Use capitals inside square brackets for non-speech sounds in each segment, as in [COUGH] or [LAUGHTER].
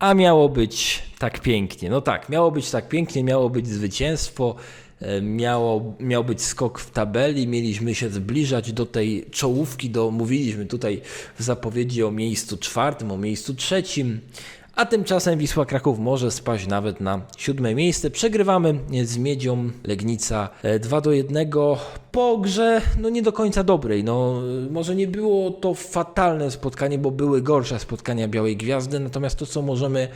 A miało być tak pięknie. No tak, miało być tak pięknie, miało być zwycięstwo, e, miało, miał być skok w tabeli, mieliśmy się zbliżać do tej czołówki, do, mówiliśmy tutaj w zapowiedzi o miejscu czwartym, o miejscu trzecim. A tymczasem Wisła Kraków może spaść nawet na siódme miejsce. Przegrywamy z Miedzią Legnica e, 2 do 1 po grze no nie do końca dobrej. No, e, może nie było to fatalne spotkanie, bo były gorsze spotkania Białej Gwiazdy, natomiast to co możemy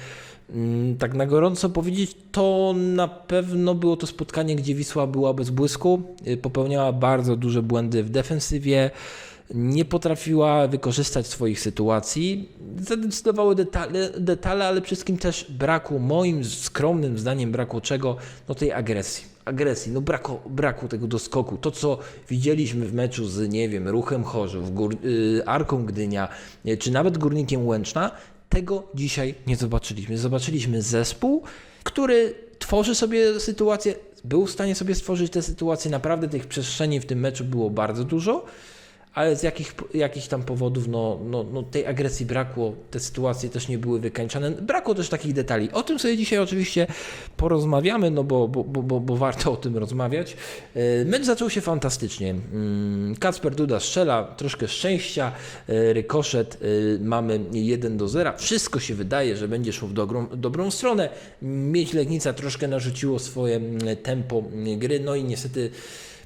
mm, tak na gorąco powiedzieć, to na pewno było to spotkanie, gdzie Wisła była bez błysku, y, popełniała bardzo duże błędy w defensywie, nie potrafiła wykorzystać swoich sytuacji. Zadecydowały detale, detale, ale wszystkim też brakło, moim skromnym zdaniem, brakło czego? No tej agresji. Agresji, no brakło, brakło tego doskoku. To, co widzieliśmy w meczu z, nie wiem, Ruchem Chorzów, Gór, y, Arką Gdynia, y, czy nawet Górnikiem Łęczna, tego dzisiaj nie zobaczyliśmy. Zobaczyliśmy zespół, który tworzy sobie sytuację, był w stanie sobie stworzyć te sytuacje. Naprawdę tych przestrzeni w tym meczu było bardzo dużo, ale z jakich, jakich tam powodów no, no, no tej agresji brakło, te sytuacje też nie były wykańczane. Brakło też takich detali. O tym sobie dzisiaj oczywiście porozmawiamy, no bo, bo, bo, bo, warto o tym rozmawiać. E, Mecz zaczął się fantastycznie. Mm, Kacper Duda strzela, troszkę szczęścia, e, rykoszet, e, mamy 1 do 0. Wszystko się wydaje, że będzie szło w dobrą, dobrą stronę. Miedź Legnica troszkę narzuciło swoje mm, tempo mm, gry, no i niestety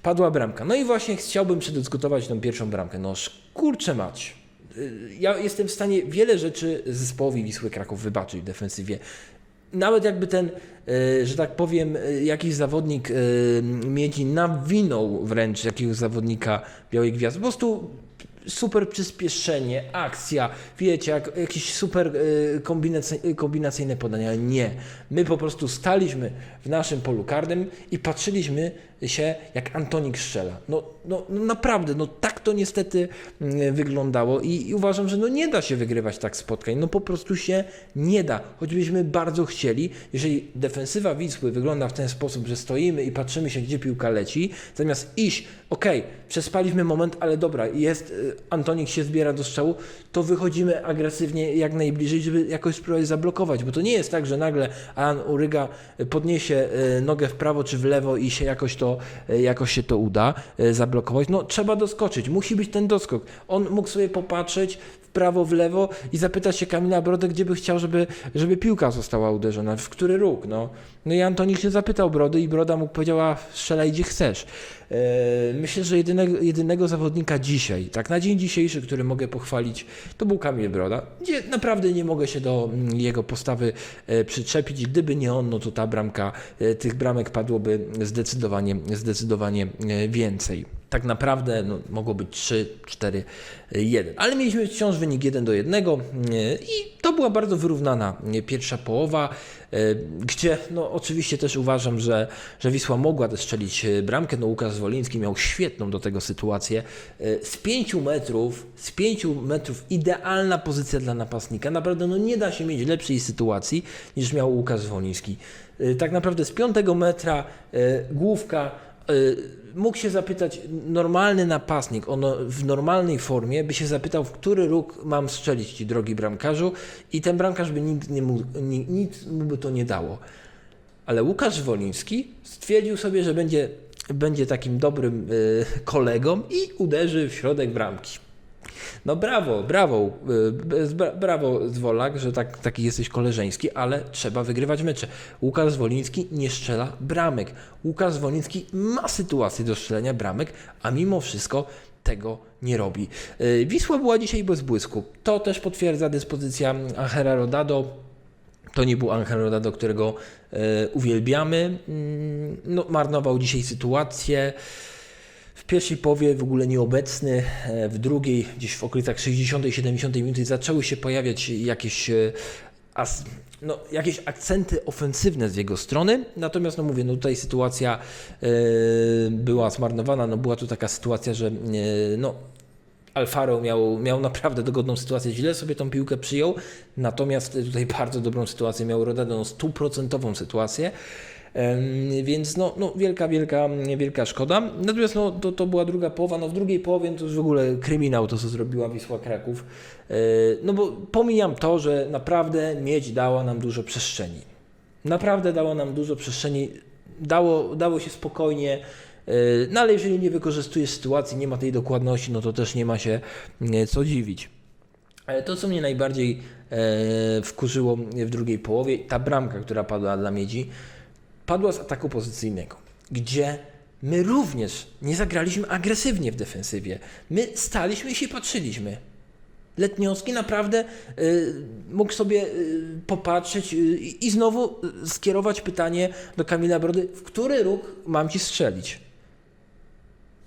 padła bramka. No i właśnie chciałbym przedyskutować tą pierwszą bramkę. No kurczę mać. Y, Ja jestem w stanie wiele rzeczy zespołowi Wisły Kraków wybaczyć w defensywie. Nawet jakby ten, y, że tak powiem, y, jakiś zawodnik Miedzi nawinął wręcz jakiegoś zawodnika Białej Gwiazdy. Po prostu super przyspieszenie, akcja, wiecie, jak, jakieś super kombinacy, kombinacyjne podania, nie. My po prostu staliśmy w naszym polu karnym i patrzyliśmy się, jak Antonik strzela. No, no, no naprawdę, no tak to niestety mm, wyglądało i, i uważam, że no nie da się wygrywać tak spotkań, no po prostu się nie da, choćbyśmy bardzo chcieli, jeżeli defensywa Wisły wygląda w ten sposób, że stoimy i patrzymy się, gdzie piłka leci, zamiast iść, okej, przespaliśmy moment, ale dobra, jest, y, Antonik się zbiera do strzału, to wychodzimy agresywnie jak najbliżej, żeby jakoś spróbować zablokować, bo to nie jest tak, że nagle Alan Uryga podniesie y, nogę w prawo czy w lewo i się jakoś to, y, jakoś się to uda y, zablokować. No trzeba doskoczyć, musi być ten doskok. On mógł sobie popatrzeć prawo, w lewo i zapytać się Kamila Brodę, gdzie by chciał, żeby, żeby piłka została uderzona, w który róg. No, no i Antonik się zapytał Brody i Broda mu powiedziała, strzelaj gdzie chcesz. E, Myślę, że jedynego, jedynego zawodnika dzisiaj, tak na dzień dzisiejszy, który mogę pochwalić, to był Kamil Broda, gdzie naprawdę nie mogę się do mm, jego postawy e, przyczepić. Gdyby nie on, no to ta bramka, e, tych bramek padłoby zdecydowanie, zdecydowanie więcej. Tak naprawdę no, mogło być 3, 4, 1. Ale mieliśmy wciąż wynik 1 do 1 i to była bardzo wyrównana e, pierwsza połowa, e, gdzie no, oczywiście też uważam, że, że Wisła mogła też strzelić e, bramkę. No, Łukasz Zwoliński miał świetną do tego sytuację. E, Z 5 metrów, z 5 metrów idealna pozycja dla napastnika. Naprawdę no, nie da się mieć lepszej sytuacji niż miał Łukasz Zwoliński. E, Tak naprawdę z 5 metra e, główka mógł się zapytać, normalny napastnik, on w normalnej formie by się zapytał, w który róg mam strzelić ci, drogi bramkarzu, i ten bramkarz by nikt nie mógł, ni, nic mu by to nie dało. Ale Łukasz Woliński stwierdził sobie, że będzie, będzie takim dobrym y, kolegą i uderzy w środek bramki. No brawo, brawo, y, brawo Zwolak, że tak, taki jesteś koleżeński, ale trzeba wygrywać mecze. Łukasz Zwoliński nie strzela bramek. Łukasz Zwoliński ma sytuację do strzelania bramek, a mimo wszystko tego nie robi. Y, Wisła była dzisiaj bez błysku. To też potwierdza dyspozycja Angela Rodado. To nie był Angel Rodado, którego e, uwielbiamy. Mm, No, marnował dzisiaj sytuację. W pierwszej połowie w ogóle nieobecny, e, w drugiej, gdzieś w okolicach 60-70 minuty zaczęły się pojawiać jakieś, e, no, jakieś akcenty ofensywne z jego strony. Natomiast, no mówię, no tutaj sytuacja e, była zmarnowana. No, była tu taka sytuacja, że no, Alfaro miał, miał naprawdę dogodną sytuację, źle sobie tą piłkę przyjął, natomiast tutaj [LAUGHS] bardzo dobrą sytuację miał Rodado, no stuprocentową sytuację. Więc no, no wielka, wielka, wielka szkoda. Natomiast no, to, to była druga połowa. No, w drugiej połowie to już w ogóle kryminał to, co zrobiła Wisła Kraków. E, No bo pomijam to, że naprawdę miedź dała nam dużo przestrzeni. Naprawdę dało nam dużo przestrzeni. Dało, dało się spokojnie. e, No ale jeżeli nie wykorzystujesz sytuacji, nie ma tej dokładności, no to też nie ma się e, co dziwić. Ale to, co mnie najbardziej wkurzyło w drugiej połowie, ta bramka, która padła dla Miedzi, padła z ataku pozycyjnego, gdzie my również nie zagraliśmy agresywnie w defensywie. My staliśmy się i patrzyliśmy. Letniowski naprawdę y, mógł sobie y, popatrzeć y, i znowu y, skierować pytanie do Kamila Brody, w który róg mam ci strzelić?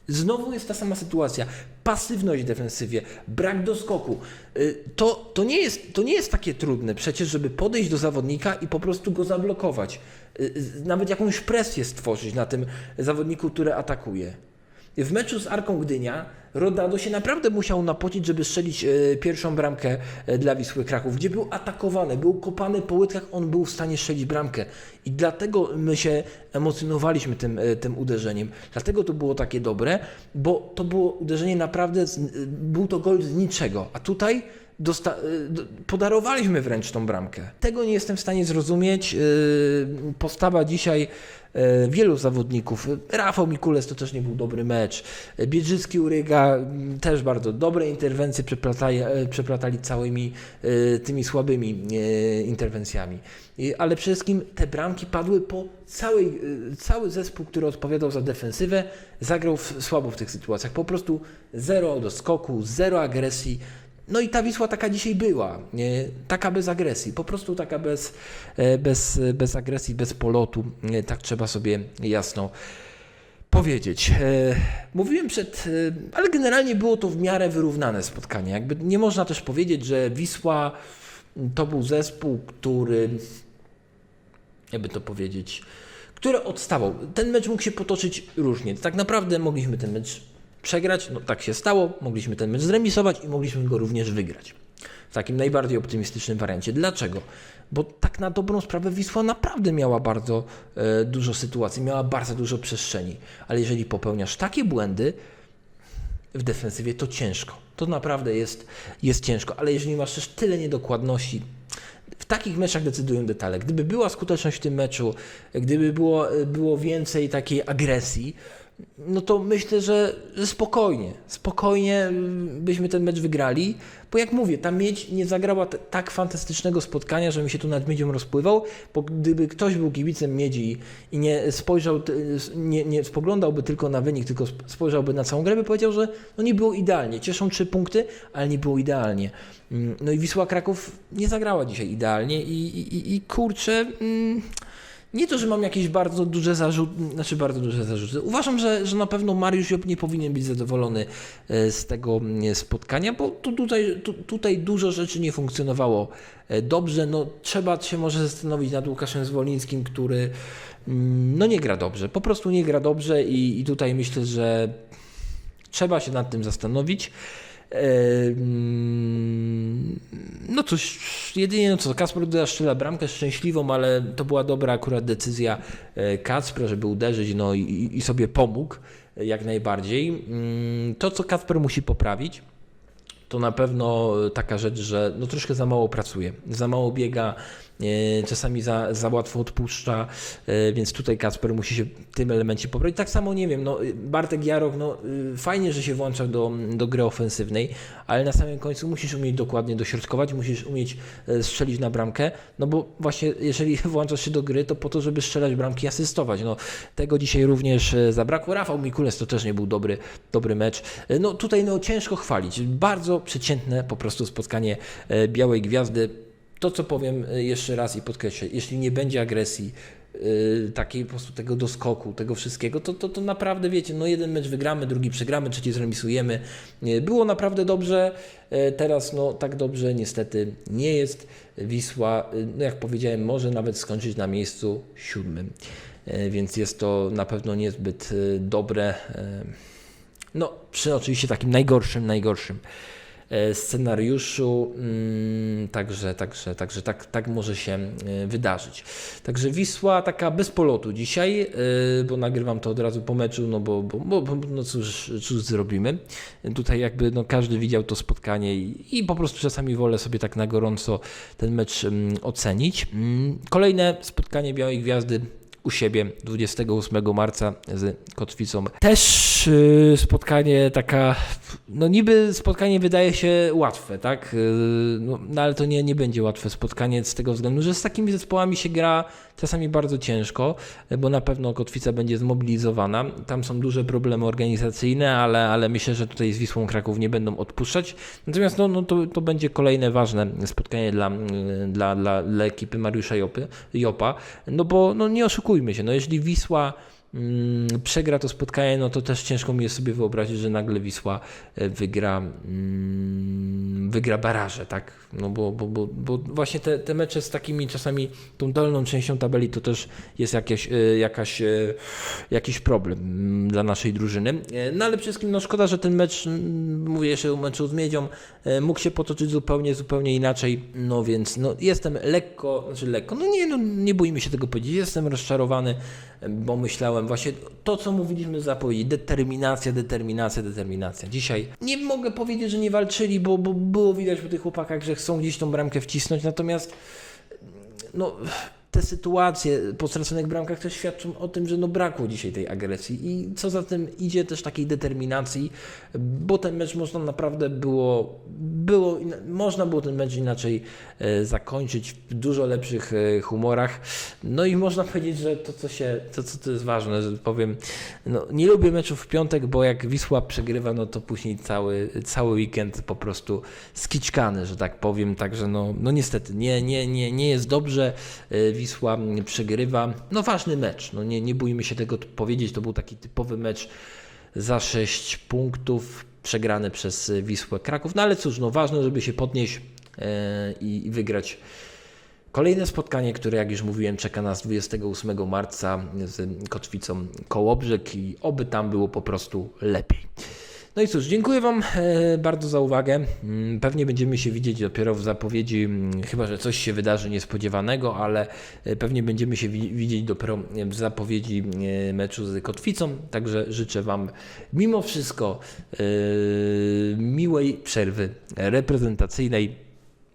Znowu jest ta sama sytuacja. Pasywność w defensywie, brak doskoku. Y, To, to, nie jest, to nie jest takie trudne przecież, żeby podejść do zawodnika i po prostu go zablokować. Y, Nawet jakąś presję stworzyć na tym zawodniku, który atakuje. W meczu z Arką Gdynia Rodado się naprawdę musiał napocić, żeby strzelić e, pierwszą bramkę e, dla Wisły Kraków, gdzie był atakowany, był kopany po łydkach, on był w stanie strzelić bramkę. I dlatego my się emocjonowaliśmy tym, e, tym uderzeniem. Dlatego to było takie dobre, bo to było uderzenie naprawdę, był to gol z niczego. A tutaj dosta- do- podarowaliśmy wręcz tą bramkę. Tego nie jestem w stanie zrozumieć. E, Postawa dzisiaj e, wielu zawodników. Rafał Mikules to też nie był dobry mecz. Biedrzycki Uryga m, też bardzo dobre interwencje przeplatali, przeplatali całymi tymi słabymi interwencjami. Ale przede wszystkim te bramki padły po całej, cały zespół, który odpowiadał za defensywę, zagrał w, słabo w tych sytuacjach. Po prostu zero do skoku, zero agresji. No i ta Wisła taka dzisiaj była, taka bez agresji, po prostu taka bez, e, bez, bez agresji, bez polotu, tak trzeba sobie jasno powiedzieć. E, Mówiłem przed, e, ale generalnie było to w miarę wyrównane spotkanie. Jakby nie można też powiedzieć, że Wisła to był zespół, który, jakby to powiedzieć, który odstawał. Ten mecz mógł się potoczyć różnie. Tak naprawdę mogliśmy ten mecz przegrać, no tak się stało, mogliśmy ten mecz zremisować i mogliśmy go również wygrać. W takim najbardziej optymistycznym wariancie. Dlaczego? Bo tak na dobrą sprawę Wisła naprawdę miała bardzo e, dużo sytuacji, miała bardzo dużo przestrzeni. Ale jeżeli popełniasz takie błędy w defensywie, to ciężko. To naprawdę jest, jest ciężko. Ale jeżeli masz też tyle niedokładności, w takich meczach decydują detale. Gdyby była skuteczność w tym meczu, gdyby było, było więcej takiej agresji, no to myślę, że, że spokojnie, spokojnie mm, byśmy ten mecz wygrali, bo jak mówię, ta miedź nie zagrała tak fantastycznego spotkania, żebym się tu nad miedzią rozpływał, bo gdyby ktoś był kibicem miedzi i nie spojrzał, nie, nie spoglądałby tylko na wynik, tylko sp- spojrzałby na całą grę, by powiedział, że no nie było idealnie. Cieszą trzy punkty, ale nie było idealnie. Mm, No i Wisła Kraków nie zagrała dzisiaj idealnie i, i- i kurczę... Mm, nie to, że mam jakieś bardzo duże zarzuty, znaczy bardzo duże zarzuty. Uważam, że, że na pewno Mariusz Job nie powinien być zadowolony e, z tego mm, spotkania, bo tu, tutaj, tu, tutaj dużo rzeczy nie funkcjonowało e, dobrze. No, trzeba się może zastanowić nad Łukaszem Zwolińskim, który mm, no, nie gra dobrze. Po prostu nie gra dobrze i, i tutaj myślę, że trzeba się nad tym zastanowić. No cóż, jedynie no co, Kasper Duda strzela bramkę szczęśliwą, ale to była dobra akurat decyzja e, Kacpra, żeby uderzyć no i, i sobie pomógł e, jak najbardziej. To, co Kacper musi poprawić, to na pewno taka rzecz, że no troszkę za mało pracuje, za mało biega, e, czasami za, za łatwo odpuszcza, e, więc tutaj Kacper musi się w tym elemencie poprawić. Tak samo, nie wiem, no, Bartek Jarok, no, y, fajnie, że się włącza do, do gry ofensywnej, ale na samym końcu musisz umieć dokładnie dośrodkować, musisz umieć e, strzelić na bramkę, no bo właśnie jeżeli [LAUGHS] włączasz się do gry, to po to, żeby strzelać bramki i asystować. No, tego dzisiaj również e, zabrakło. Rafał Mikules to też nie był dobry, dobry mecz. E, No tutaj no, ciężko chwalić. Bardzo przeciętne po prostu spotkanie e, Białej Gwiazdy. To, co powiem e, jeszcze raz i podkreślę, jeśli nie będzie agresji, e, takiej po prostu tego doskoku, tego wszystkiego, to, to, to naprawdę wiecie, no jeden mecz wygramy, drugi przegramy, trzeci zremisujemy. E, Było naprawdę dobrze, e, teraz no tak dobrze niestety nie jest. Wisła, no jak powiedziałem, może nawet skończyć na miejscu siódmym, więc jest to na pewno niezbyt dobre. No, przy oczywiście takim najgorszym, najgorszym scenariuszu, mm, także, także, także tak, tak może się e, wydarzyć. Także Wisła taka bez polotu dzisiaj, e, bo nagrywam to od razu po meczu, no bo, bo, bo, bo no cóż, cóż zrobimy. Tutaj jakby no każdy widział to spotkanie i, i po prostu czasami wolę sobie tak na gorąco ten mecz mm, ocenić. Mm, Kolejne spotkanie Białej Gwiazdy u siebie 28 marca z Kotwicą. Też y, spotkanie taka, no niby spotkanie wydaje się łatwe, tak? Y, no, no ale to nie, nie będzie łatwe spotkanie z tego względu, że z takimi zespołami się gra czasami bardzo ciężko, bo na pewno Kotwica będzie zmobilizowana. Tam są duże problemy organizacyjne, ale, ale myślę, że tutaj z Wisłą Kraków nie będą odpuszczać. Natomiast no, no to, to będzie kolejne ważne spotkanie dla, dla, dla, dla ekipy Mariusza Jopy, Jopa, no bo no nie oszukujmy się, no jeżeli Wisła przegra to spotkanie, no to też ciężko mi jest sobie wyobrazić, że nagle Wisła e, wygra, mm, wygra baraże, tak? No bo, bo, bo, bo właśnie te, te mecze z takimi czasami tą dolną częścią tabeli to też jest jakieś, e, jakaś, e, jakiś problem mm, dla naszej drużyny. No ale wszystkim no szkoda, że ten mecz, mm, mówię jeszcze o meczu z Miedzią, mógł się potoczyć zupełnie, zupełnie inaczej, no więc no jestem lekko, znaczy lekko, no nie, no nie bójmy się tego powiedzieć, jestem rozczarowany, bo myślałem właśnie to, co mówiliśmy w zapowiedzi, determinacja, determinacja, determinacja. Dzisiaj nie mogę powiedzieć, że nie walczyli, bo, bo było widać po tych chłopakach, że chcą gdzieś tą bramkę wcisnąć, natomiast no, te sytuacje po straconych bramkach też świadczą o tym, że no brakło dzisiaj tej agresji. I co za tym idzie też takiej determinacji, bo ten mecz można naprawdę było, było można było ten mecz inaczej e, zakończyć w dużo lepszych e, humorach. No i można powiedzieć, że to co się, to co to jest ważne, że powiem, no, nie lubię meczów w piątek, bo jak Wisła przegrywa, no to później cały, cały weekend po prostu skiczkany, że tak powiem, także no, no niestety nie, nie, nie, nie jest dobrze, E, Wisła przegrywa, no ważny mecz, no nie, nie bójmy się tego powiedzieć, to był taki typowy mecz za 6 punktów, przegrany przez Wisłę Kraków, no ale cóż, no ważne, żeby się podnieść e, i, wygrać Kolejne spotkanie, które jak już mówiłem, czeka nas 28 marca z Kotwicą Kołobrzeg i oby tam było po prostu lepiej. No i cóż, dziękuję Wam e, bardzo za uwagę. Mm, Pewnie będziemy się widzieć dopiero w zapowiedzi, mm, chyba że coś się wydarzy niespodziewanego, ale e, pewnie będziemy się wi- widzieć dopiero w zapowiedzi e, meczu z Kotwicą. Także życzę Wam mimo wszystko e, miłej przerwy reprezentacyjnej.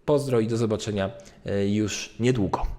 Pozdro i do zobaczenia e, już niedługo.